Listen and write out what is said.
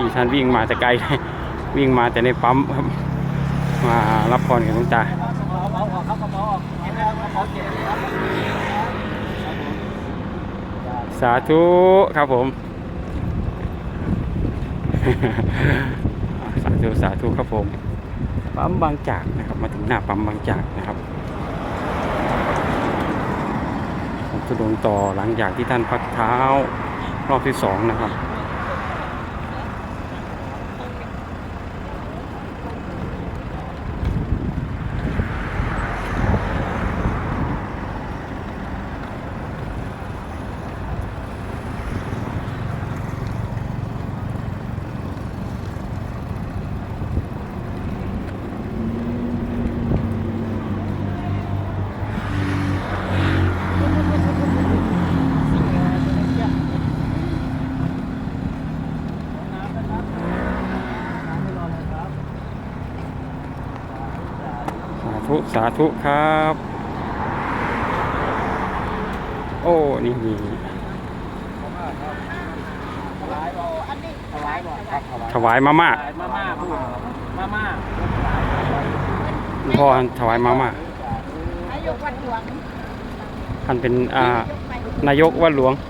ที่ท่านวิ่งมาแต่ไกลวิ่งมาแต่ในปั๊มครับ มารับพรกับหลวงตาสาธุครับผม สาธุสาธุครับผม ปั๊มบางจากนะครับ มาถึงหน้าปั๊มบางจากนะครับผมจะลงต่อหลังจากที่ท่านพักเท้ารอบที่สองนะครับ ธุสาธุครับ โอ้ นี่มีถวายมาม่ามาม่าพูดมาม่าพ่อถวายมาม่านายกวัดหลวงท่านเป็นอ่านายกวัดหลวงน